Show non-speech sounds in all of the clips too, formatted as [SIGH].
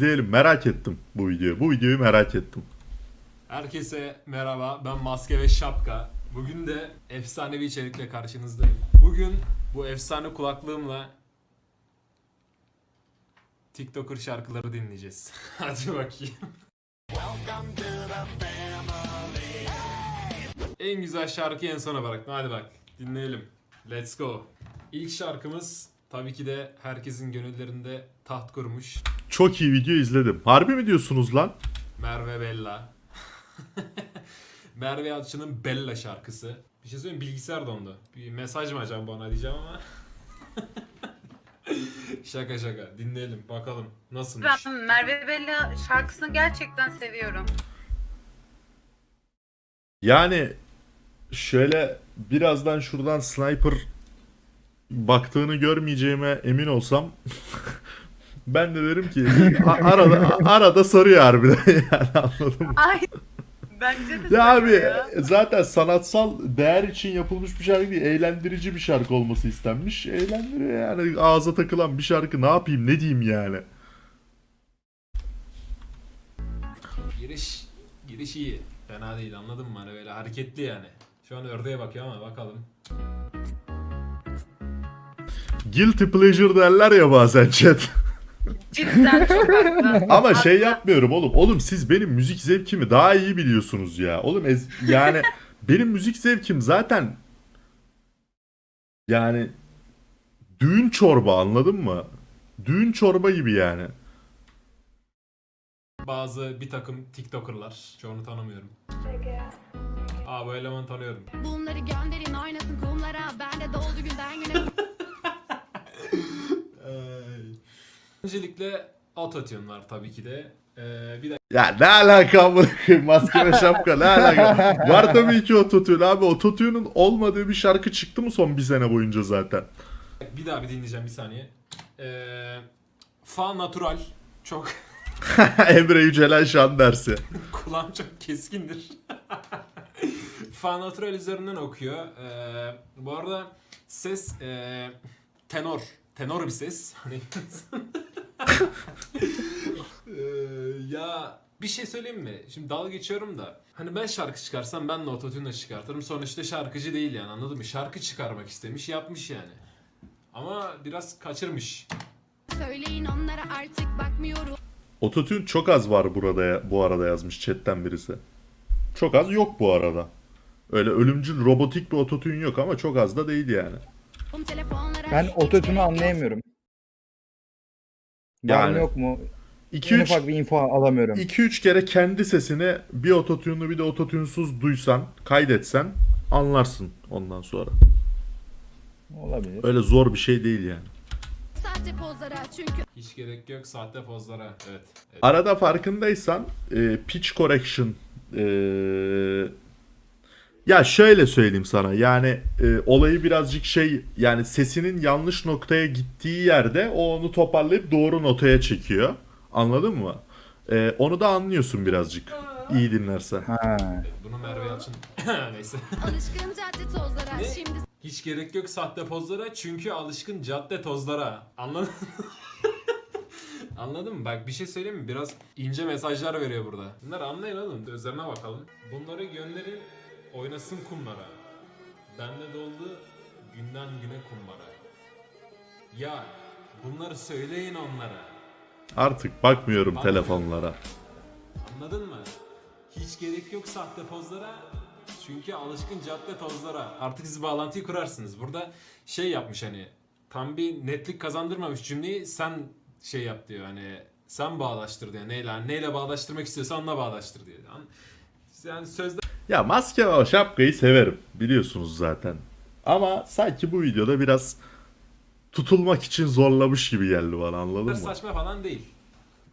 İzleyelim. Merak ettim bu videoyu. Bu videoyu merak ettim. Herkese merhaba. Ben Maske ve Şapka. Bugün de efsane bir içerikle karşınızdayım. Bugün bu efsane kulaklığımla TikToker şarkıları dinleyeceğiz. [LAUGHS] Hadi bakayım. En güzel şarkıyı en sona bıraktım. Hadi bak dinleyelim. Let's go. İlk şarkımız tabii ki de herkesin gönüllerinde taht kurmuş. Çok iyi video izledim. Harbi mi diyorsunuz lan? Merve Bella. [LAUGHS] Merve Yalçın'ın Bella şarkısı. Bir şey söyleyeyim bilgisayar dondu. Bir mesaj mı acaba bana diyeceğim ama. [LAUGHS] şaka şaka dinleyelim bakalım nasılmış. Ben Merve Bella şarkısını gerçekten seviyorum. Yani şöyle birazdan şuradan sniper baktığını görmeyeceğime emin olsam [LAUGHS] ben de derim ki arada arada soruyor harbiden [LAUGHS] yani anladın mı? Ay bence de Ya abi seviyor. zaten sanatsal değer için yapılmış bir şarkı değil, eğlendirici bir şarkı olması istenmiş. Eğlendiriyor yani ağza takılan bir şarkı ne yapayım ne diyeyim yani. Giriş, giriş iyi. Fena değil anladın mı? Hani böyle hareketli yani. Şu an ördeğe bakıyor ama bakalım. Guilty pleasure derler ya bazen chat. Cidden çok haklı. [LAUGHS] Ama şey yapmıyorum oğlum. Oğlum siz benim müzik zevkimi daha iyi biliyorsunuz ya. Oğlum ez- yani benim müzik zevkim zaten yani düğün çorba anladın mı? Düğün çorba gibi yani. Bazı bir takım TikToker'lar. Çoğunu tanımıyorum. Aa bu elemanı tanıyorum. Bunları gönderin oynasın kumlara Ben de doldu günden güne [LAUGHS] Öncelikle autotune var tabii ki de. Ee, bir Ya ne alaka koyayım maske ve şapka ne alaka? Var tabii ki ototune abi. Ototune'un olmadığı bir şarkı çıktı mı son bir sene boyunca zaten? Bir daha bir dinleyeceğim bir saniye. Ee, fa natural. Çok [LAUGHS] Emre Yücelen Şan dersi. [LAUGHS] kulağım çok keskindir. [LAUGHS] fa natural üzerinden okuyor. Ee, bu arada ses e, tenor. Tenor bir ses. Hani Ee, ya bir şey söyleyeyim mi? Şimdi dalga geçiyorum da. Hani ben şarkı çıkarsam ben de ototune çıkartırım. Sonuçta şarkıcı değil yani anladın mı? Şarkı çıkarmak istemiş yapmış yani. Ama biraz kaçırmış. Söyleyin onlara artık bakmıyorum Ototune çok az var burada ya- bu arada yazmış chatten birisi. Çok az yok bu arada. Öyle ölümcül robotik bir ototune yok ama çok az da değil yani. Telefonlara Ben ototune'u anlayamıyorum. Var Yani mı yok mu? 2 En 3 ufak bir info alamıyorum. 2 3 kere kendi sesini bir ototune'lu bir de ototune'suz duysan, kaydetsen anlarsın ondan sonra. Olabilir. Öyle zor bir şey değil yani. Sahte pozlara çünkü Hiç gerek yok sahte pozlara. Evet. evet. Arada farkındaysan e, pitch correction e, ya şöyle söyleyeyim sana yani e, olayı birazcık şey yani sesinin yanlış noktaya gittiği yerde o onu toparlayıp doğru notaya çekiyor. Anladın mı? E, onu da anlıyorsun birazcık. iyi dinlersen. Ha. Bunu Merve Yalçın... [LAUGHS] [LAUGHS] Neyse. alışkın cadde tozlara Ne? Şimdi Hiç gerek yok sahte pozlara çünkü alışkın cadde tozlara. Anladın [LAUGHS] Anladın mı? Bak bir şey söyleyeyim mi? Biraz ince mesajlar veriyor burada. Bunları anlayın oğlum. Üzerine bakalım. Bunları gönderin oynasın kumlara. Bende doldu günden güne kumbara. Ya bunları söyleyin onlara. Artık bakmıyorum Anladım. telefonlara. Anladın mı? Hiç gerek yok sahte pozlara. Çünkü alışkın cadde tozlara. Artık siz bağlantıyı kurarsınız. Burada şey yapmış hani tam bir netlik kazandırmamış cümleyi sen şey yap diyor hani sen bağdaştır diyor. Neyle, neyle bağdaştırmak istiyorsan onunla bağdaştır diyor. An- Yani sözde Ya maske ve şapkayı severim. Biliyorsunuz zaten. Ama sanki bu videoda biraz tutulmak için zorlamış gibi geldi bana anladın mı? saçma falan değil.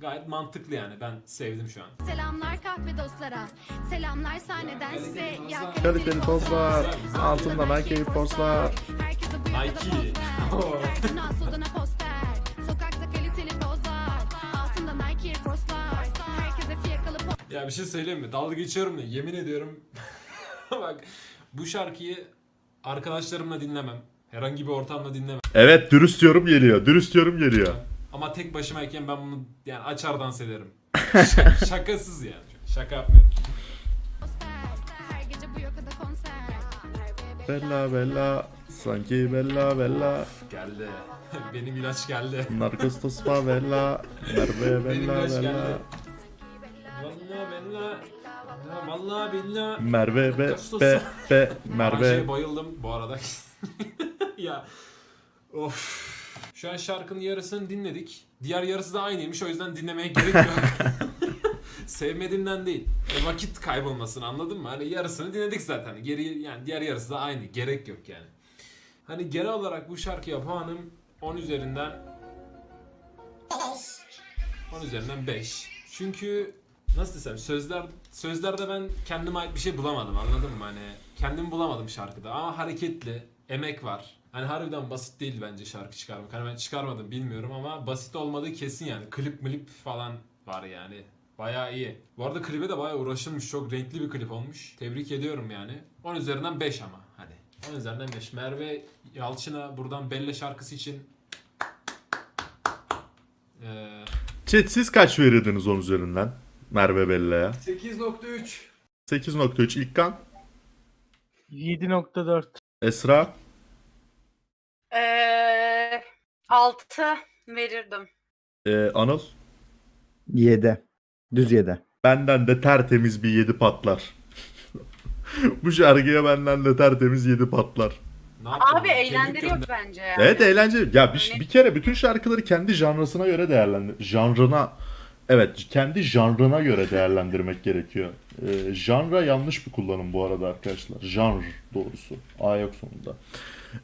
Gayet mantıklı yani. Ben sevdim şu an. selamlar kahve dostlara Selamlar sahneden size ya Kaliteli tozlar, altında Nike postlar. Herkese bu Nike. [LAUGHS] Ya bir şey söyleyeyim mi? Dalga geçiyorum da yemin ediyorum. [LAUGHS] Bak bu şarkıyı arkadaşlarımla dinlemem. Herhangi bir ortamda dinlemem. Evet dürüst yorum geliyor. Dürüst yorum geliyor. Ama tek başımayken ben bunu yani açar dans ederim. Şaka- [LAUGHS] şakasız yani. Şaka yapmıyorum. poster Her gece bu yakada konser Bella bella sanki bella bella Geldi. [LAUGHS] Benim ilaç geldi. Narcostos favela Merve Benim bella ilaç bella geldi. Vallahi billahi. Ya Vallahi billahi. Merve be Narcostos. be be Merve. Merve bayıldım bu arada. [LAUGHS] ya. Of. Şu an şarkının yarısını dinledik. Diğer yarısı da aynıymış o yüzden dinlemeye gerek yok. [LAUGHS] Sevmediğimden değil. E, vakit kaybolmasın anladın mı? Hani yarısını dinledik zaten. Geri yani diğer yarısı da aynı. Gerek yok yani. Hani genel olarak bu şarkıya puanım 10 üzerinden 10 üzerinden 5. Çünkü nasıl desem sözler sözlerde ben kendime ait bir şey bulamadım anladın mı? Hani kendimi bulamadım şarkıda ama hareketli, emek var. Hani harbiden basit değil bence şarkı çıkarmak. Hani ben çıkarmadım bilmiyorum ama basit olmadığı kesin yani. Klip milip falan var yani. Bayağı iyi. Bu arada klibe de bayağı uğraşılmış. Çok renkli bir klip olmuş. Tebrik ediyorum yani. 10 üzerinden 5 ama hadi. 10 üzerinden 5. Merve Yalçın'a buradan Belle şarkısı için eee Chat siz kaç verirdiniz 10 üzerinden Merve Bella'ya 8.3 8.3 İlkan 7.4. Esra Ee, 6 verirdim. e, Anıl 7. Düz 7. Benden de tertemiz bir 7 patlar [LAUGHS] Bu şarkıya benden de tertemiz 7 patlar Ne yaptın Abi eğlendiriyor bence yani. Evet eğlenceli. Ya bir, Hani- bir kere bütün şarkıları kendi janrasına göre değerlendir. Janrına evet kendi janrına göre değerlendirmek gerekiyor. Ee, janra yanlış bir kullanım bu arada arkadaşlar. Janr doğrusu. A yok sonunda.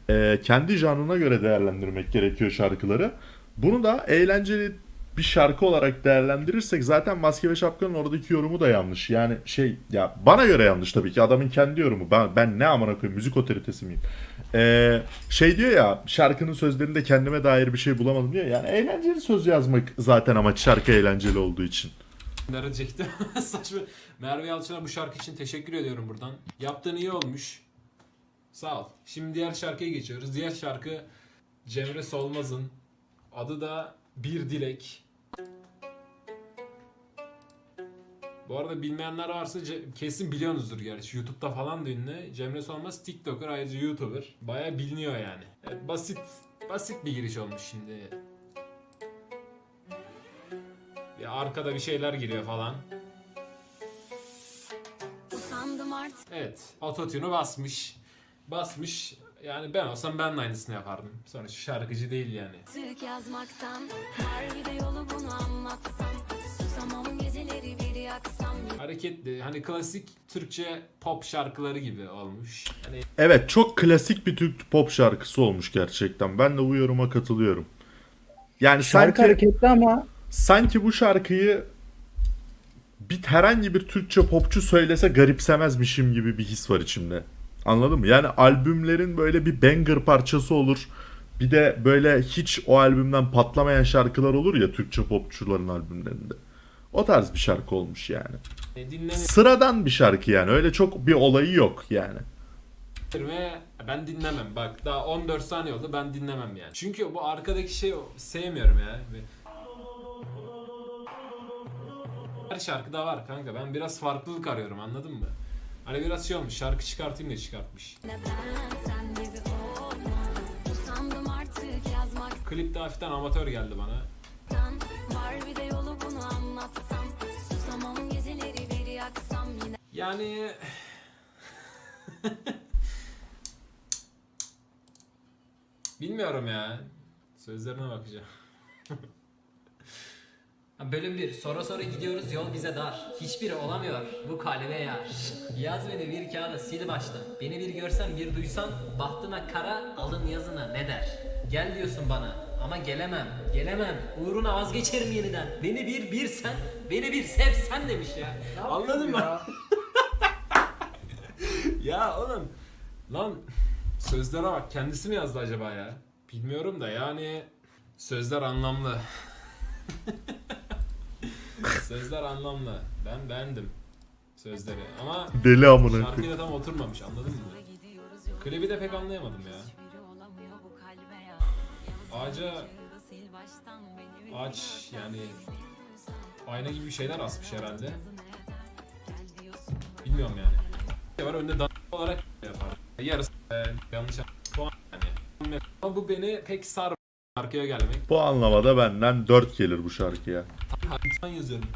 Ee, kendi janrına göre değerlendirmek gerekiyor şarkıları. Bunu da eğlenceli bir şarkı olarak değerlendirirsek zaten Maske ve Şapka'nın oradaki yorumu da yanlış. Yani şey ya bana göre yanlış tabii ki adamın kendi yorumu. Ben, ben ne amına koyayım müzik otoritesi miyim? Ee, şey diyor ya şarkının sözlerinde kendime dair bir şey bulamadım diyor. Yani eğlenceli söz yazmak zaten amaç şarkı eğlenceli olduğu için. Diyecektim. [LAUGHS] Saçma. Merve Yalçın'a bu şarkı için teşekkür ediyorum buradan. Yaptığın iyi olmuş. Sağ ol. Şimdi diğer şarkıya geçiyoruz. Diğer şarkı Cemre Solmaz'ın. Adı da Bir Dilek. Bu arada bilmeyenler varsa ce- kesin biliyorsunuzdur gerçi. YouTube'da falan da ünlü. Cemre Solmaz TikToker ayrıca YouTuber. Baya biliniyor yani. Evet, basit basit bir giriş olmuş şimdi. Ya arkada bir şeyler giriyor falan. Usandım artık Evet. Ototune'u basmış. Basmış. Yani ben olsam ben de aynısını yapardım. Sonuçta şarkıcı değil yani. yazmaktan Var bir de yolu bunu anlatsam Susamam geceleri bir yaksam Hareketli. Hani klasik Türkçe pop şarkıları gibi olmuş. Hani Evet çok klasik bir Türk pop şarkısı olmuş gerçekten. Ben de bu yoruma katılıyorum. Yani Şarkı sanki hareketli ama sanki bu şarkıyı bir herhangi bir Türkçe popçu söylese garipsemezmişim gibi bir his var içimde. Anladın mı? Yani albümlerin böyle bir banger parçası olur. Bir de böyle hiç o albümden patlamayan şarkılar olur ya Türkçe popçuların albümlerinde. O tarz bir şarkı olmuş yani. dinlenir Sıradan bir şarkı yani. Öyle çok bir olayı yok yani. ve ben dinlemem. Bak daha 14 saniye oldu ben dinlemem yani. Çünkü bu arkadaki şey sevmiyorum ya. Her şarkıda var kanka. Ben biraz farklılık arıyorum anladın mı? Hani biraz şey olmuş şarkı çıkartayım diye çıkartmış. Klipte hafiften amatör geldi bana. Yani [LAUGHS] bilmiyorum ya. Sözlerine bakacağım. [LAUGHS] Bölüm 1. Sonra sonra gidiyoruz yol bize dar. Hiçbiri olamıyor bu kalbe yar. Yaz beni bir kağıda sil baştan. Beni bir görsen bir duysan bahtına kara alın yazına ne der? Gel diyorsun bana ama gelemem gelemem uğruna vazgeçerim yeniden. Beni bir bir sen beni bir sev sen demiş ya. Anladın mı? [LAUGHS] ya oğlum lan sözlere bak kendisi mi yazdı acaba ya? Bilmiyorum da yani sözler anlamlı. [LAUGHS] sözler anlamlı. Ben beğendim sözleri ama Deli amına koyayım. şarkıyla tam oturmamış anladın mı? Klibi de pek anlayamadım ya. Ağaca Aç yani ayna gibi bir şeyler asmış herhalde. Bilmiyorum yani. Ne var önde dan olarak yapar. Yarısı e, yanlış puan yani. Ama bu beni pek sarmıyor arkaya gelmek. Bu anlamada benden 4 gelir bu şarkıya. Harbitan yazıyorum.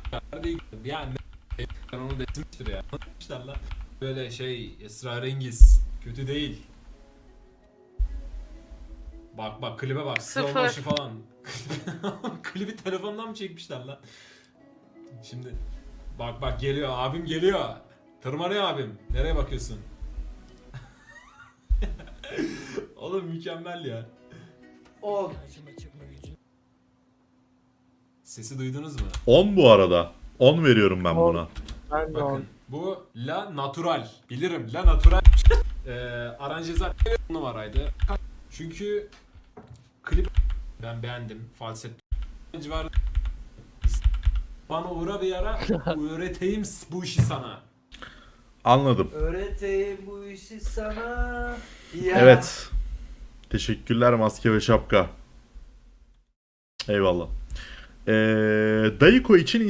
Yani ben onu demiştir ya. Lan. Böyle şey esrarengiz. Kötü değil. Bak bak klibe bak. Sıfır. Slow motion falan. [LAUGHS] Klibi telefondan mı çekmişler lan? Şimdi bak bak geliyor abim geliyor. Tırmanıyor abim. Nereye bakıyorsun? [LAUGHS] Oğlum mükemmel ya. Sesi duydunuz mu? 10 bu arada. 10 veriyorum ben buna. Ben de on. Bakın bu La Natural. Bilirim La Natural. Eee aranje zaten bir numaraydı. Çünkü klip ben beğendim. Falset civarı bana uğra bir ara [LAUGHS] öğreteyim bu işi sana. Anladım. Öğreteyim bu işi sana. Ya. Evet. Teşekkürler maske ve şapka. Eyvallah. Ee, Dayıko için